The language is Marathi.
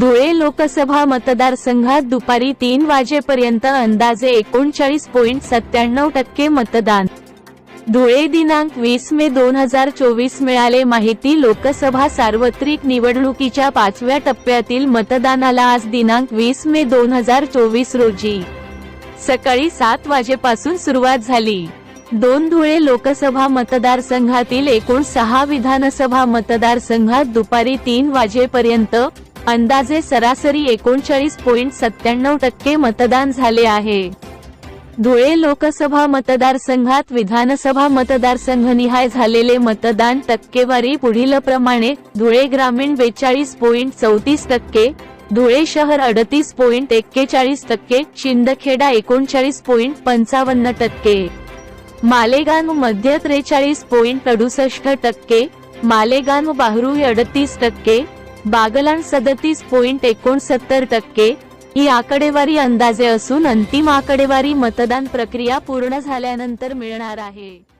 धुळे लोकसभा मतदारसंघात दुपारी तीन वाजेपर्यंत अंदाजे एकोणचाळीस पॉईंट सत्त्याण्णव टक्के मतदान. धुळे दिनांक वीस मे दोन हजार चोवीस मिळाले माहिती लोकसभा सार्वत्रिक निवडणुकीच्या पाचव्या टप्प्यातील मतदानाला आज दिनांक वीस मे दोन हजार चोवीस रोजी. सकाळी सात वाजेपासून सुरुवात झाली. दोन धुळे लोकसभा मतदारसंघातील एकूण सहा विधानसभा मतदारसंघात दुपारी तीन वाजेपर्यंत अंदाजे सरासरी एकोणचाळीस पॉईंट सत्त्याण्णव टक्के मतदान झाले आहे. धुळे लोकसभा मतदारसंघात विधानसभा मतदारसंघनिहाय झालेले मतदान टक्केवारी पुढील प्रमाणे धुळे ग्रामीण बेचाळीस पॉईंट चौतीस टक्के धुळे शहर अडतीस पॉईंट एक्केचाळीस टक्के शिंदखेडा एकोणचाळीस पॉईंट पंचावन्न टक्के मालेगाव मध्य त्रेचाळीस पॉईंट अडुसष्ट टक्के मालेगाव बाहरुई अडतीस टक्के बागलाण सदतीस पॉईंट एकोणसत्तर टक्के ही आकडेवारी अंदाजे असून अंतिम आकडेवारी मतदान प्रक्रिया पूर्ण झाल्यानंतर मिळणार आहे.